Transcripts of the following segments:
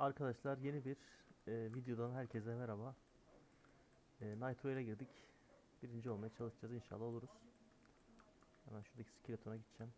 Arkadaşlar yeni bir e, videodan herkese merhaba. E, ile girdik. Birinci olmaya çalışacağız inşallah oluruz. Hemen şuradaki skeletona gideceğim.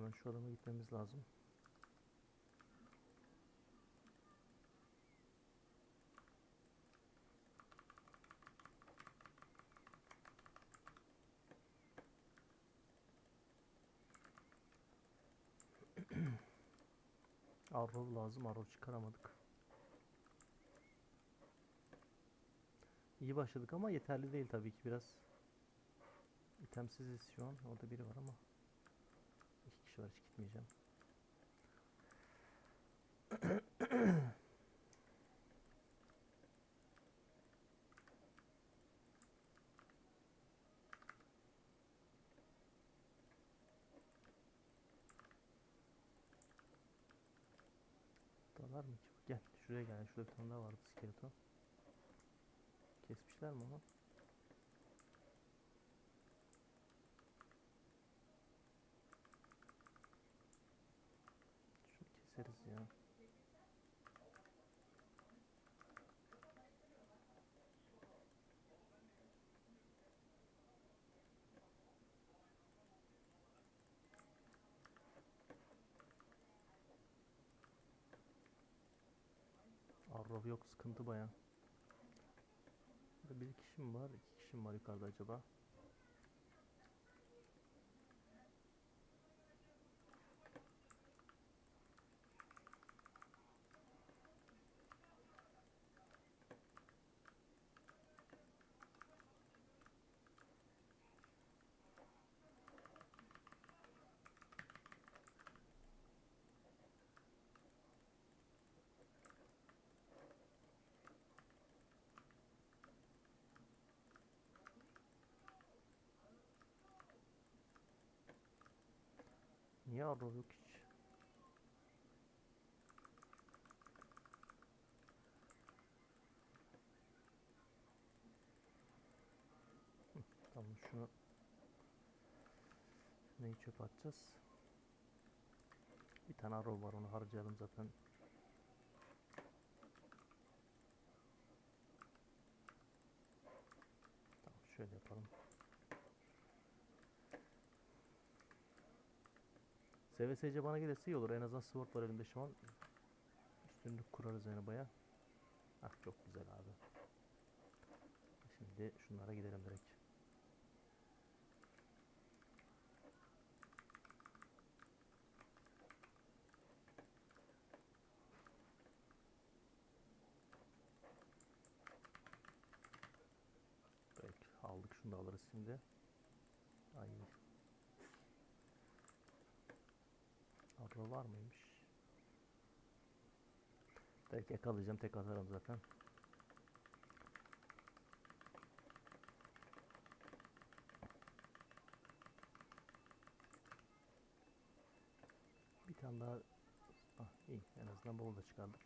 Hemen şu adama gitmemiz lazım. Arrow lazım. Arrow çıkaramadık. İyi başladık ama yeterli değil tabii ki biraz. itemsiziz şu an. Orada biri var ama. Var hiç gitmeyeceğim. Dalar mı ki? Gel şuraya gel. Şurada bir tane daha vardı skeleton. Kesmişler mi onu? Şunu keseriz ya. Arrow yok sıkıntı baya. Bir kişi mi var? iki kişi mi var yukarıda acaba? Niye arrow yok hiç? Tamam şunu neyi çöp atacağız? Bir tane arrow var onu harcayalım zaten. Tamam şöyle yapalım. SVSC bana gelirse iyi olur. En azından sword var elimde şu an. Üstünlük kurarız yani baya. Ah çok güzel abi. Şimdi şunlara gidelim direkt. Direkt aldık şunu da alırız şimdi. Ay Arro var mıymış? Direkt yakalayacağım tek atarım zaten. Bir tane daha ah, iyi en azından bol da çıkardık.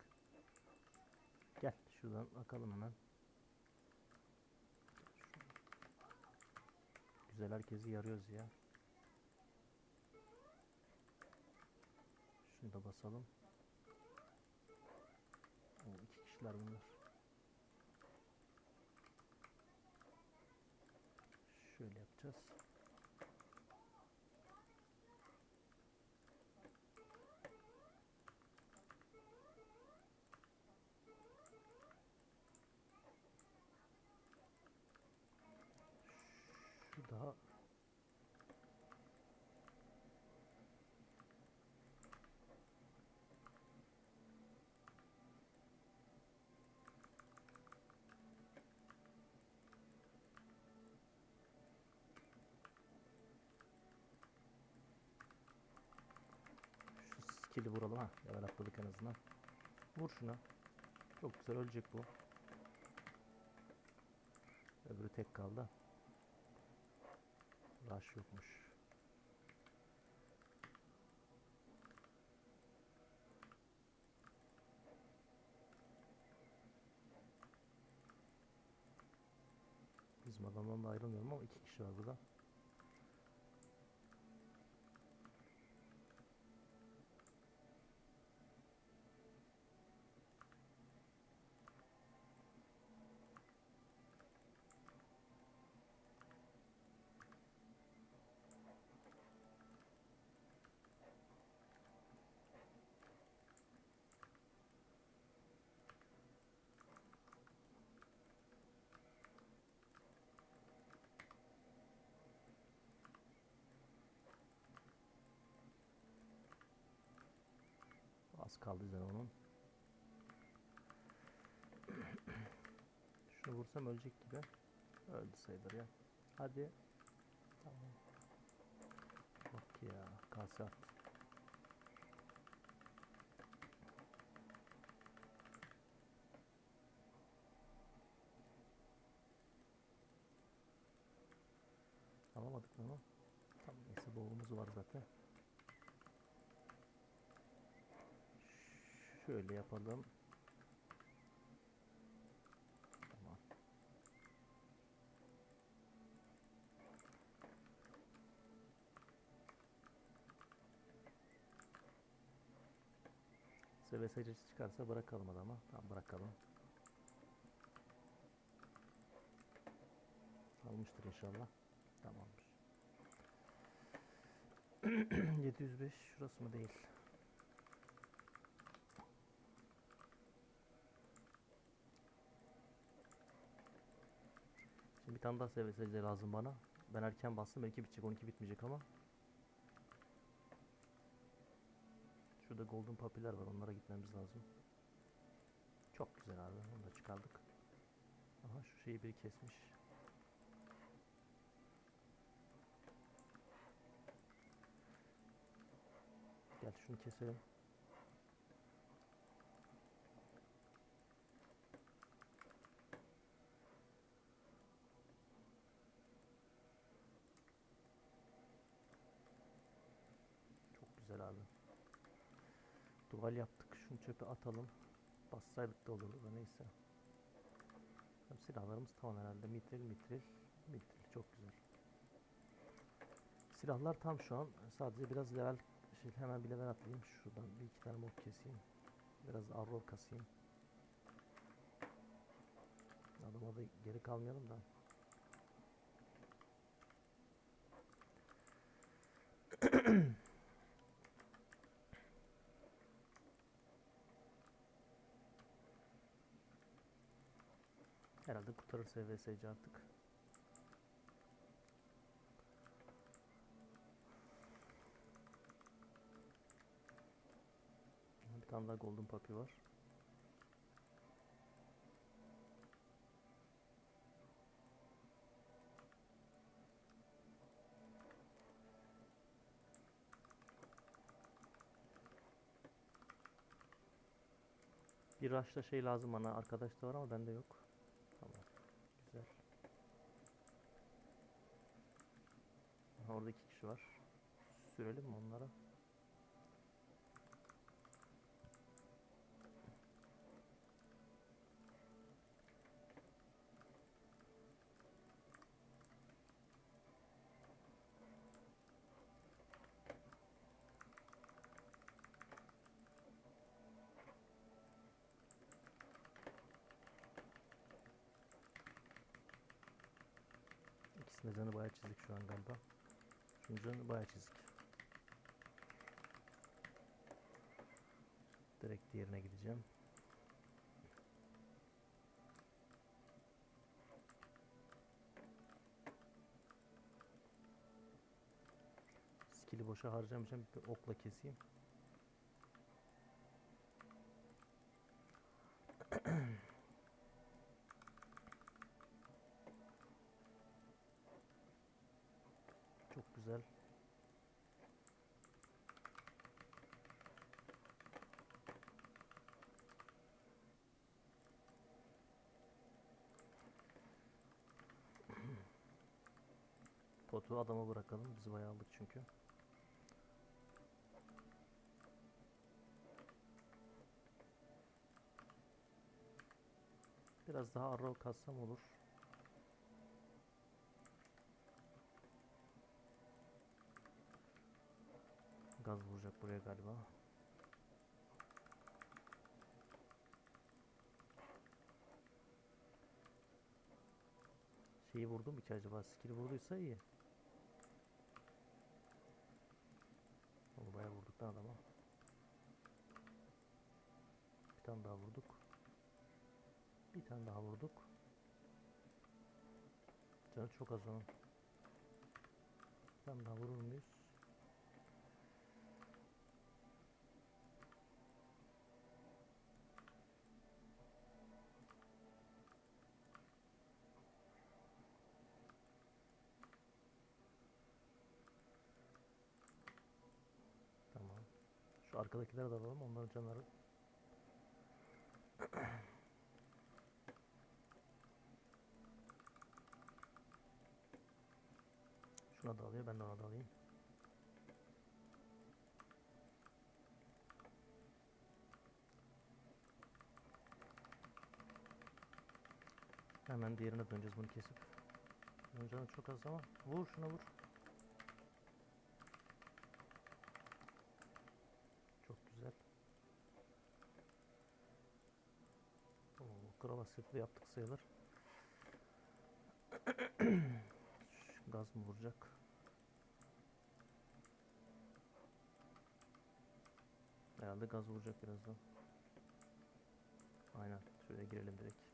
Gel şuradan bakalım hemen. Güzel herkesi yarıyoruz ya. Şunu da basalım. O iki kişiler bunlar. Şöyle yapacağız. Şu daha skill'i vuralım ha. Level atladık en azından. Vur şuna. Çok güzel ölecek bu. Öbürü tek kaldı. Rush yokmuş. Bizim adamdan da ayrılmıyorum ama iki kişi var burada. Az kaldı zaten onun. Şunu vursam ölecek gibi. Öldü sayılır ya. Hadi. Tamam. Bak ya. Kase attı. Alamadık mı? Tamam neyse boğumuz var zaten. Şöyle yapalım. Tamam. SVSC çıkarsa bırakalım adama. Tamam bırakalım. Almıştır inşallah. Tamamdır. 705 şurası mı değil? Tane daha SVSC lazım bana. Ben erken bastım. Belki bitecek. 12 bitmeyecek ama. Şurada golden papiler var. Onlara gitmemiz lazım. Çok güzel abi. Onu da çıkardık. Aha şu şeyi biri kesmiş. Gel şunu keselim. Çok güzel abi. Duval yaptık. Şunu çöpe atalım. Bassaydık da olurdu da neyse. Silahlarımız tamam herhalde. Mitril, mitril, mitril. Çok güzel. Silahlar tam şu an. Sadece biraz level şey, hemen bir level atlayayım. Şuradan bir iki tane mod keseyim. Biraz arrow kasayım. Adama da geri kalmayalım da. Herhalde kurtarır SVSC artık. Bir tane daha golden puppy var. Bir rush'ta şey lazım bana. Arkadaşta var ama bende yok. Tamam. Güzel. Aha, orada iki kişi var. Sürelim mi onlara? İkisinin de canı bayağı çizik şu an galiba. Canı bayağı çizik. Direkt diğerine gideceğim. Skill'i boşa harcamayacağım. Bir okla keseyim. Çok güzel. Potu adama bırakalım. Biz bayağı aldık çünkü. Biraz daha arrow kassam olur. Gaz vuracak buraya galiba. Şeyi vurdum mu ki acaba? Skill vurduysa iyi. Lan adama. Bir tane daha vurduk. Bir tane daha vurduk. Canı çok az onun. Bir tane daha vurur muyuz? Tamam. Şu arkadakileri de alalım. Onların canları Şuna da alıyor. Ben de ona da alayım. Hemen diğerine döneceğiz bunu kesip. Canı çok az ama vur şuna vur. Çok güzel. Oo, kral hasretli yaptık sayılır. Gaz mı vuracak? Herhalde gaz vuracak birazdan. Aynen. Şöyle girelim direkt.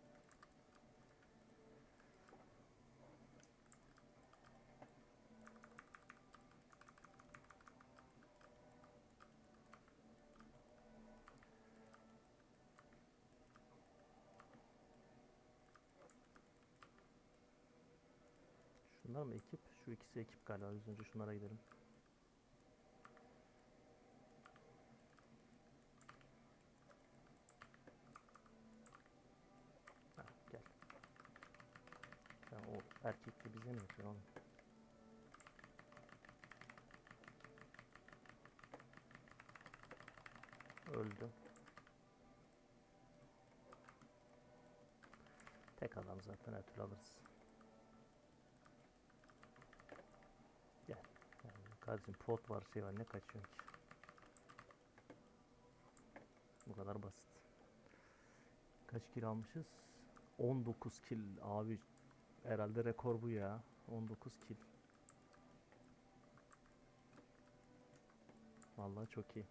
Şunlar mı ekip? Şu ikisi ekip galiba. Biz önce şunlara gidelim. Ha, gel. Sen o erkekle bize mi yapıyorsun oğlum? Öldü. Tek adam zaten her türlü alırız. Gel. Yani kardeşim pot var şey var ne kaçıyorsun ki? Bu kadar basit. Kaç kill almışız? 19 kill abi. Herhalde rekor bu ya. 19 kill. Vallahi çok iyi.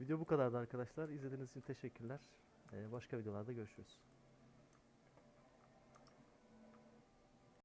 Video bu kadardı arkadaşlar. İzlediğiniz için teşekkürler. Ee, başka videolarda görüşürüz.